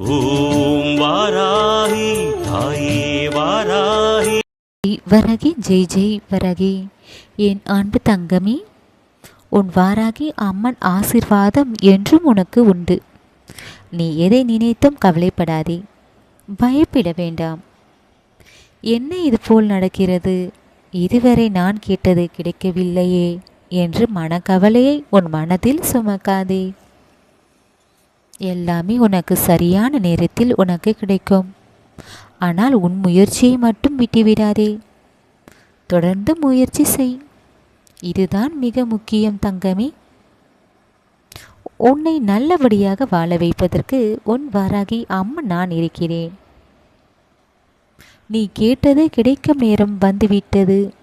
ஓம் வாராகி தாயே வாராகி. வரகி ஜெய் ஜெய் வரகி. என் அன்பு தங்கமி உன் வாராகி அம்மன் ஆசிர்வாதம் என்றும் உனக்கு உண்டு. நீ எதை நினைத்தும் கவலைப்படாதே பயப்பட வேண்டாம். என்ன இது போல் நடக்கிறது? இதுவரை நான் கேட்டது கிடைக்கவில்லையே என்று மனக்கவலையை உன் மனதில் சுமக்காதே. எல்லாமே உனக்கு சரியான நேரத்தில் உனக்கு கிடைக்கும். ஆனால் உன் முயற்சியை மட்டும் விட்டுவிடாதே. தொடர்ந்து முயற்சி செய். இதுதான் மிக முக்கியம் தங்கமே. உன்னை நல்லபடியாக வாழ வைப்பதற்கு உன் வாராகி அம்மா நான் இருக்கிறேன். நீ கேட்டது கிடைக்கும் நேரம் வந்துவிட்டது.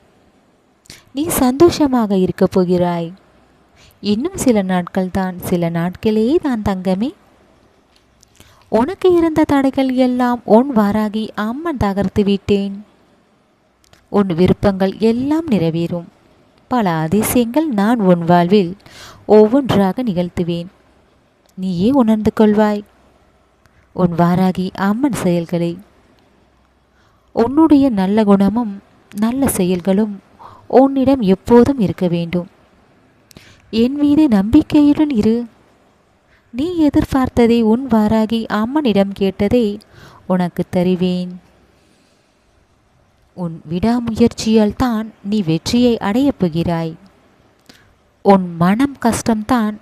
நீ சந்தோஷமாக இருக்கப் போகிறாய். இன்னும் சில நாட்கள் தான் சில நாட்களே தான் தங்கமே. உனக்கு இருந்த தடைகள் எல்லாம் உன் வாராகி அம்மன் தகர்த்து விட்டேன். உன் விருப்பங்கள் எல்லாம் நிறைவேறும். பல அதிசயங்கள் நான் உன் வாழ்வில் ஒவ்வொன்றாக நிகழ்த்துவேன். நீயே உணர்ந்து கொள்வாய். உன் வாராகி அம்மன் செயல்களை. உன்னுடைய நல்ல குணமும் நல்ல செயல்களும் உன்னிடம் எப்போதும் இருக்க வேண்டும். என் மீது நம்பிக்கையுடன் இரு. நீ எதிர்பார்த்ததை உன் வாராகி அம்மனிடம் கேட்டதை உனக்கு தருவேன். உன் விடாமுயற்சியால் தான் நீ வெற்றியை அடையப் போகிறாய். உன் மனம் கஷ்டம்தான்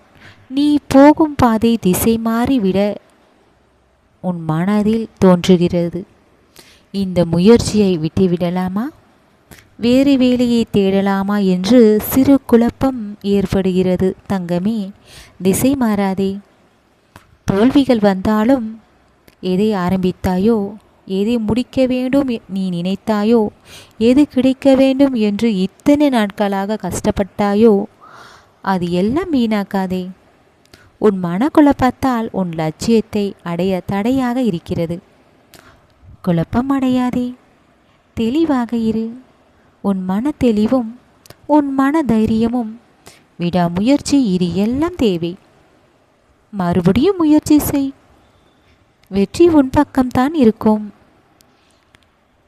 நீ போகும் பாதை திசை மாறிவிட உன் மனதில் தோன்றுகிறது. இந்த முயற்சியை விட்டுவிடலாமா? வேறு வேலையை தேடலாமா என்று சிறு குழப்பம் ஏற்படுகிறது. தங்கமே திசை மாறாதே. தோல்விகள் வந்தாலும் எதை ஆரம்பித்தாயோ எதை முடிக்க வேண்டும் நீ நினைத்தாயோ எது கிடைக்க வேண்டும் என்று இத்தனை நாட்களாக கஷ்டப்பட்டாயோ அது எல்லாம் வீணாக்காதே. உன் மனக்குழப்பத்தால் உன் லட்சியத்தை அடைய தடையாக இருக்கிறது. குழப்பம் அடையாதே. தெளிவாக இரு. உன் மன தெளிவும் உன் மன தைரியமும் விடாமுயற்சி இது எல்லாம் தேவை. மறுபடியும் முயற்சி செய். வெற்றி உன் பக்கம்தான் இருக்கும்.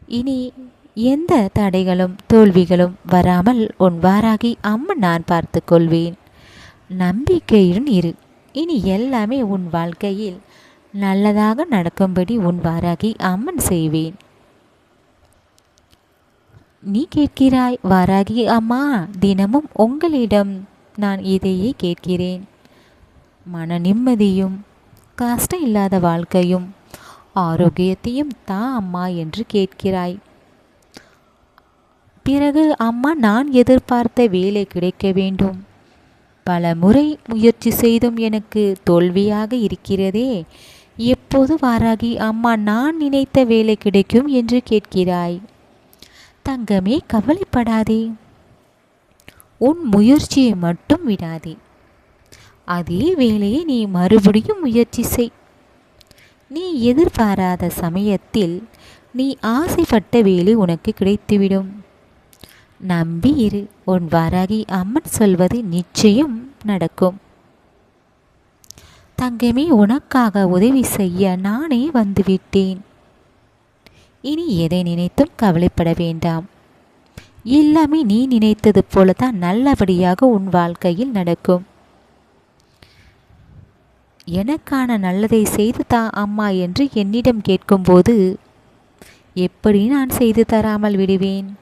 இனி எந்த தடைகளும் தோல்விகளும் வராமல் உன் வாராகி அம்மன் நான் பார்த்து கொள்வேன். நம்பிக்கையுடன் இரு. இனி எல்லாமே உன் வாழ்க்கையில் நல்லதாக நடக்கும்படி உன் வாராகி அம்மன் செய்வேன். நீ கேட்கிறாய் வாராகி அம்மா தினமும் உங்களிடம் நான் இதையே கேட்கிறேன். மன நிம்மதியும் கஷ்டம் இல்லாத வாழ்க்கையும் ஆரோக்கியத்தையும் தா அம்மா என்று கேட்கிறாய். பிறகு அம்மா நான் எதிர்பார்த்த வேலை கிடைக்க வேண்டும். பல முறை முயற்சி செய்தும் எனக்கு தோல்வியாக இருக்கிறதே. எப்போது வாராகி அம்மா நான் நினைத்த வேலை கிடைக்கும் என்று கேட்கிறாய். தங்கமே கவலைப்படாதே. உன் முயற்சியை மட்டும் விடாதே. அதே வேலையை நீ மறுபடியும் முயற்சி செய். நீ எதிர்பாராத சமயத்தில் நீ ஆசைப்பட்ட வேலை உனக்கு கிடைத்துவிடும். நம்பி இரு உன் வாராகி அம்மன் சொல்வது நிச்சயம் நடக்கும். தங்கமே உனக்காக உதவி செய்ய நானே வந்துவிட்டேன். இனி எதை நினைத்தும் கவலைப்பட வேண்டாம். எல்லாமே நீ நினைத்தது போல தான் நல்லபடியாக உன் வாழ்க்கையில் நடக்கும். எனக்கான நல்லதை செய்து தா அம்மா என்று என்னிடம் கேட்கும்போது எப்படி நான் செய்து தராமல் விடுவேன்?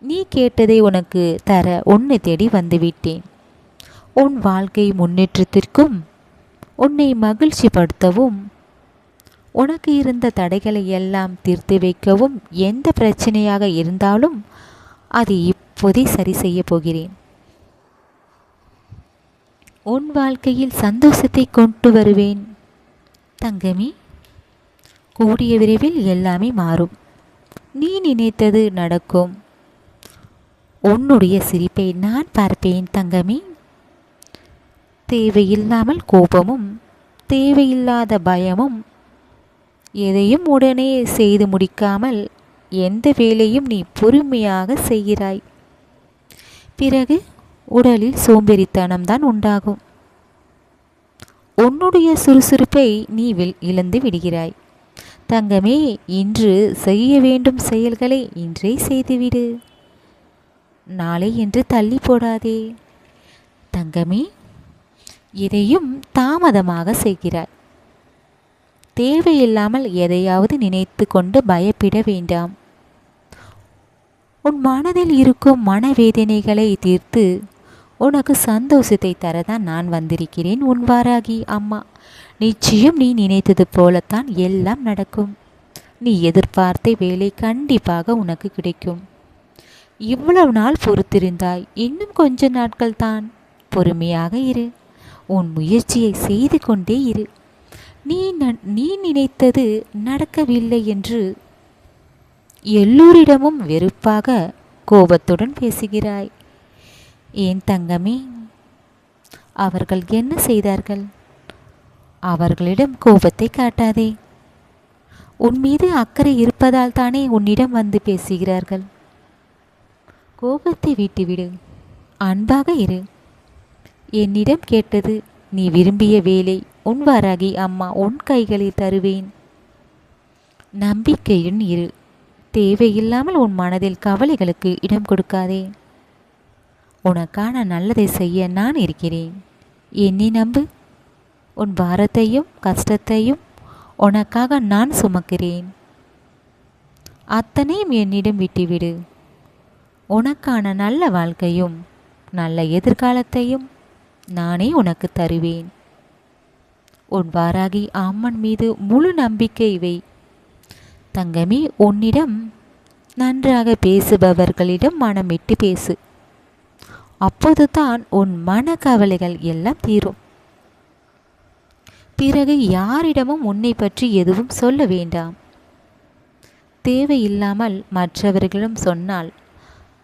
நீ கேட்டதை உனக்கு தர உன்னை தேடி வந்துவிட்டேன் உன் வாழ்க்கை முன்னேற்றத்திற்கும் உன்னை மகிழ்ச்சிப்படுத்தவும் உனக்கு இருந்த தடைகளை எல்லாம் தீர்த்து வைக்கவும் எந்த பிரச்சனையாக இருந்தாலும் அது இப்போதே சரி செய்ய போகிறேன். உன் வாழ்க்கையில் சந்தோஷத்தை கொண்டு வருவேன். தங்கமி கூடிய விரைவில் எல்லாமே மாறும். நீ நினைத்தது நடக்கும். உன்னுடைய சிரிப்பை நான் பார்ப்பேன் தங்கமி. தேவையில்லாமல் கோபமும் தேவையில்லாத பயமும் எதையும் உடனே செய்து முடிக்காமல் எந்த வேலையும் நீ பொறுமையாக செய்கிறாய். பிறகு உடலில் சோம்பேறித்தனம்தான் உண்டாகும். உன்னுடைய சுறுசுறுப்பை நீ வில் இழந்து விடுகிறாய். தங்கமே இன்று செய்ய வேண்டும் செயல்களை இன்றே செய்துவிடு. நாளை என்று தள்ளி போடாதே. தங்கமே எதையும் தாமதமாக செய்கிறாய். தேவையில்லாமல் எதையாவது நினைத்து கொண்டு பயப்பட வேண்டாம். உன் மனதில் இருக்கும் மனவேதனைகளை தீர்த்து உனக்கு சந்தோஷத்தை தரதான் நான் வந்திருக்கிறேன் உன் வாராகி அம்மா. நிச்சயம் நீ நினைத்தது போலத்தான் எல்லாம் நடக்கும். நீ எதிர்பார்த்த வேலை கண்டிப்பாக உனக்கு கிடைக்கும். இவ்வளவு நாள் பொறுத்திருந்தாய் இன்னும் கொஞ்ச நாட்கள் தான். பொறுமையாக இரு. உன் முயற்சியை செய்து கொண்டே இரு. நீ ந- நீ நினைத்தது நடக்கவில்லை என்று எல்லோரிடமும் வெறுப்பாக கோபத்துடன் பேசுகிறாய். ஏன் தங்கமே? அவர்கள் என்ன செய்தார்கள்? அவர்களிடம் கோபத்தை காட்டாதே. உன் மீது அக்கறை இருப்பதால் தானே உன்னிடம் வந்து பேசுகிறார்கள். கோபத்தை விட்டுவிடு. அன்பாக இரு. என்னிடம் கேட்டது நீ விரும்பிய வேலை உன்வாராகி அம்மா உன் கைகளில் தருவேன். நம்பிக்கையுடன் இரு. தேவையில்லாமல் உன் மனதில் கவலைகளுக்கு இடம் கொடுக்காதே. உனக்கான நல்லதை செய்ய நான் இருக்கிறேன். என்னை நம்பு. உன் பாரத்தையும் கஷ்டத்தையும் உனக்காக நான் சுமக்கிறேன். அத்தனையும் என்னிடம் விட்டுவிடு. உனக்கான நல்ல வாழ்க்கையும் நல்ல எதிர்காலத்தையும் நானே உனக்கு தருவேன். உன் வாராகி அம்மன் மீது முழு நம்பிக்கை வை. தங்கமி உன்னிடம் நன்றாக பேசுபவர்களிடம் மனமிட்டு பேசு. அப்போது அப்போதுதான் உன் மனக்கவலைகள் எல்லாம் தீரும். பிறகு யாரிடமும் உன்னை பற்றி எதுவும் சொல்ல வேண்டாம். தேவையில்லாமல் மற்றவர்களிடம் சொன்னால்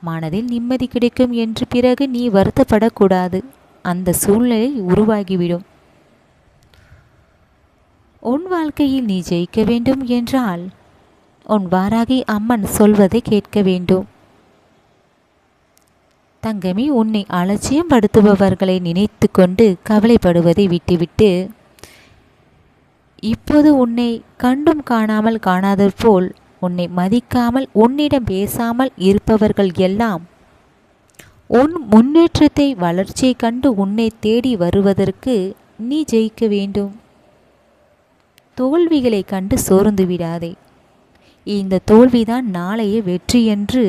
மனதில் நிம்மதி கிடைக்கும் என்று பிறகு நீ வருத்தப்படக்கூடாது. அந்த சூழ்நிலை உருவாகிவிடும். உன் வாழ்க்கையில் நீ ஜெயிக்க வேண்டும் என்றால் உன் வாராகி அம்மன் சொல்வதை கேட்க வேண்டும். தங்கமி உன்னை அலட்சியம் படுத்துபவர்களை நினைத்து கொண்டு கவலைப்படுவதை விட்டுவிட்டு இப்போது உன்னை கண்டும் காணாமல் காணாதது போல் உன்னை மதிக்காமல் உன்னிடம் பேசாமல் இருப்பவர்கள் எல்லாம் உன் முன்னேற்றத்தை வளர்ச்சியை கண்டு உன்னை தேடி வருவதற்கு நீ ஜெயிக்க வேண்டும். தோல்விகளை கண்டு சோர்ந்து விடாதே. இந்த தோல்விதான் நாளைய வெற்றி என்று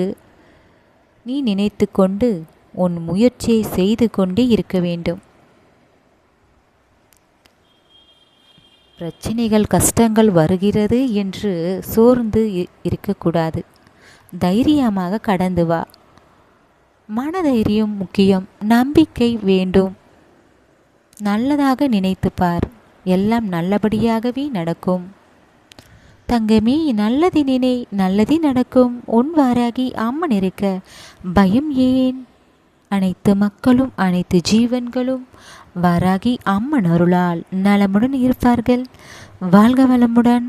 நீ நினைத்து கொண்டு உன் முயற்சியை செய்து கொண்டே இருக்க வேண்டும். பிரச்சனைகள் கஷ்டங்கள் வருகிறது என்று சோர்ந்து இருக்கக்கூடாது. தைரியமாக கடந்து வா. மனதைரியம் முக்கியம். நம்பிக்கை வேண்டும். நல்லதாக நினைத்து பார் எல்லாம் நல்லபடியாகவே நடக்கும். தங்கமே நல்லது நினை நல்லது நடக்கும். உன் வாராகி அம்மன் இருக்க. பயம் ஏன்? அனைத்து மக்களும் அனைத்து ஜீவன்களும் வாராகி அம்மன் அருளால் நலமுடன் இருப்பார்கள். வாழ்க வளமுடன்.